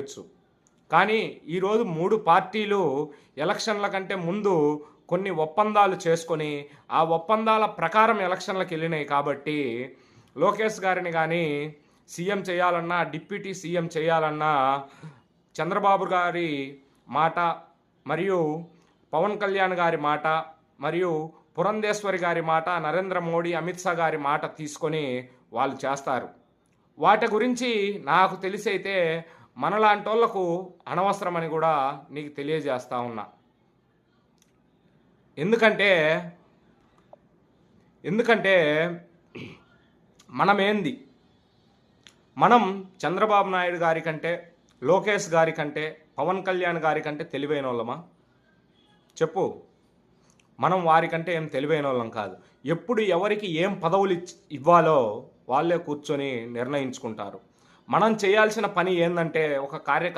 చేయొచ్చు. కానీ ఈరోజు మూడు పార్టీలు ఎలక్షన్ల కంటే ముందు కొన్ని ఒప్పందాలు చేసుకొని ఆ ఒప్పందాల ప్రకారం ఎలక్షన్లకు వెళ్ళినాయి కాబట్టి లోకేష్ గారిని కానీ సీఎం చేయాలన్నా డిప్యూటీ సీఎం చేయాలన్నా చంద్రబాబు గారి మాట మరియు పవన్ కళ్యాణ్ గారి మాట మరియు పురంధేశ్వరి గారి మాట నరేంద్ర మోడీ అమిత్ షా గారి మాట తీసుకొని వాళ్ళు చేస్తారు. వాటి గురించి నాకు తెలిసైతే మనలాంటి వాళ్ళకు అనవసరమని కూడా నీకు తెలియజేస్తా ఉన్నా. ఎందుకంటే ఎందుకంటే మనమేంది? మనం చంద్రబాబు నాయుడు గారి కంటే లోకేష్ గారి కంటే పవన్ కళ్యాణ్ గారి కంటే తెలివైన వాళ్ళమా చెప్పు. మనం వారికంటే ఏం తెలివైన వాళ్ళం కాదు. ఎప్పుడు ఎవరికి ఏం పదవులు ఇవ్వాలో వాళ్ళే కూర్చొని నిర్ణయించుకుంటారు. మనం చేయాల్సిన పని ఏంటంటే ఒక కార్యకర్త